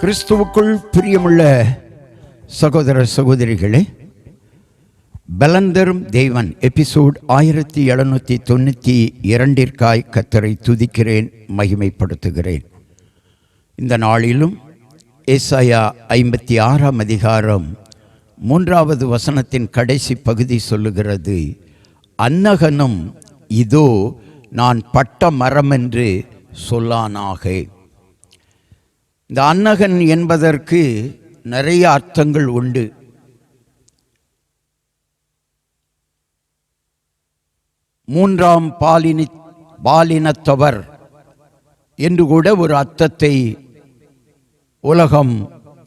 கிறிஸ்துவுக்குள் பிரியமுள்ள சகோதர சகோதரிகளே பலந்தரும் தேவன் எபிசோட் ஆயிரத்தி எழுநூற்றி தொண்ணூற்றி இரண்டிற்காய் கத்தரை துதிக்கிறேன் மகிமைப்படுத்துகிறேன். இந்த நாளிலும் ஏசாயா ஐம்பத்தி ஆறாம் அதிகாரம் மூன்றாவது வசனத்தின் கடைசி பகுதி சொல்லுகிறது அன்னகனும் இதோ நான் பட்ட மரம் என்று சொல்லானாக. இந்த அன்னகன் என்பதற்கு நிறைய அர்த்தங்கள் உண்டு. மூன்றாம் பாலினி பாலினத்தவர் என்று கூட ஒரு அர்த்தத்தை உலகம்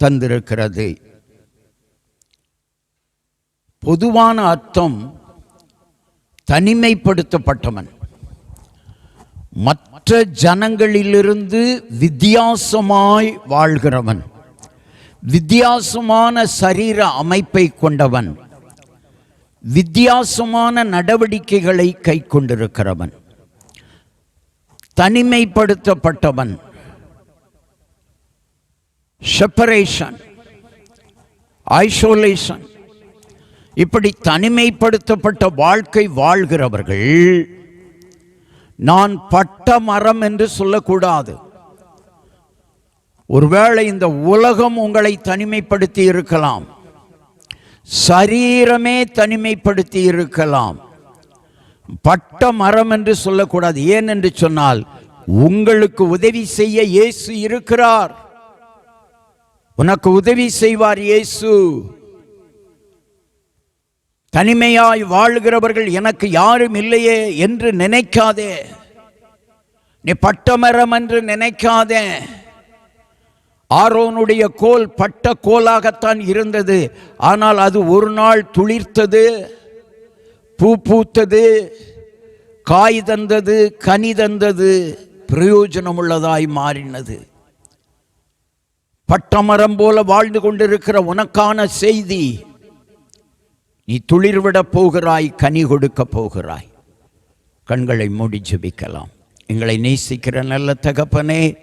தந்திருக்கிறது. பொதுவான அர்த்தம் தனிமைப்படுத்தப்பட்டவன். மற்ற மற்ற ஜனங்களிலிருந்து வித்தியாசமாய் வாழ்கிறவன். வித்தியாசமான சரீர அமைப்பை கொண்டவன். வித்தியாசமான நடவடிக்கைகளை கை கொண்டிருக்கிறவன். தனிமைப்படுத்தப்பட்டவன். செப்பரேஷன் ஐசோலேஷன் இப்படி தனிமைப்படுத்தப்பட்ட வாழ்க்கை வாழ்கிறவர்கள் நான் பட்ட மரம் என்று சொல்லக்கூடாது. ஒருவேளை இந்த உலகம் உங்களை தனிமைப்படுத்தி இருக்கலாம். சரீரமே தனிமைப்படுத்தி இருக்கலாம். பட்ட மரம் என்று சொல்லக்கூடாது. ஏன் என்று சொன்னால் உங்களுக்கு உதவி செய்ய இயேசு இருக்கிறார். உனக்கு உதவி செய்வார் இயேசு. தனிமையாய் வாழ்கிறவர்கள் எனக்கு யாரும் இல்லையே என்று நினைக்காதே. நீ பட்டமரம் என்று நினைக்காதே. ஆரோனுடைய கோல் பட்ட கோலாகத்தான் இருந்தது. ஆனால் அது ஒரு நாள் துளிர்த்தது பூ பூத்தது காய் தந்தது கனி தந்தது பிரயோஜனமுள்ளதாய் மாறினது. பட்டமரம் போல வாழ்ந்து கொண்டிருக்கிற உனக்கான செய்தி நீ துளிர்விடப் போகிறாய் கனி கொடுக்கப் போகிறாய். கண்களை மூடி ஜபிக்கலாம். எங்களை நேசிக்கிற நல்ல தகப்பனே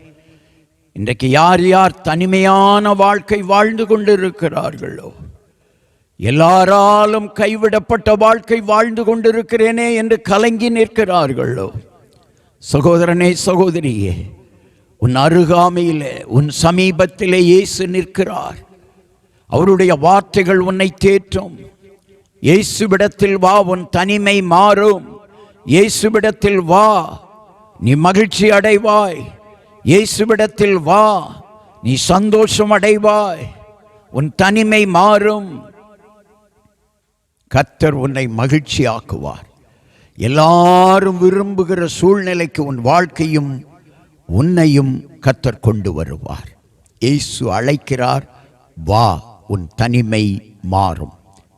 இன்றைக்கு யார் யார் தனிமையான வாழ்க்கை வாழ்ந்து கொண்டிருக்கிறார்களோ எல்லாராலும் கைவிடப்பட்ட வாழ்க்கை வாழ்ந்து கொண்டிருக்கிறேனே என்று கலங்கி நிற்கிறார்களோ சகோதரனே சகோதரியே உன் அருகாமையிலே உன் சமீபத்திலே இயேசு நிற்கிறார். அவருடைய வார்த்தைகள் உன்னை தேற்றும். இயேசுவிடத்தில் வா உன் தனிமை மாறும். இயேசுவிடத்தில் வா நீ மகிழ்ச்சி அடைவாய். இயேசுவிடத்தில் வா நீ சந்தோஷம் அடைவாய். உன் தனிமை மாறும். கத்தர் உன்னை மகிழ்ச்சியாக்குவார். எல்லாரும் விரும்புகிற சூழ்நிலைக்கு உன் வாழ்க்கையும் உன்னையும் கத்தர் கொண்டு வருவார். இயேசு அழைக்கிறார் வா உன் தனிமை மாறும்.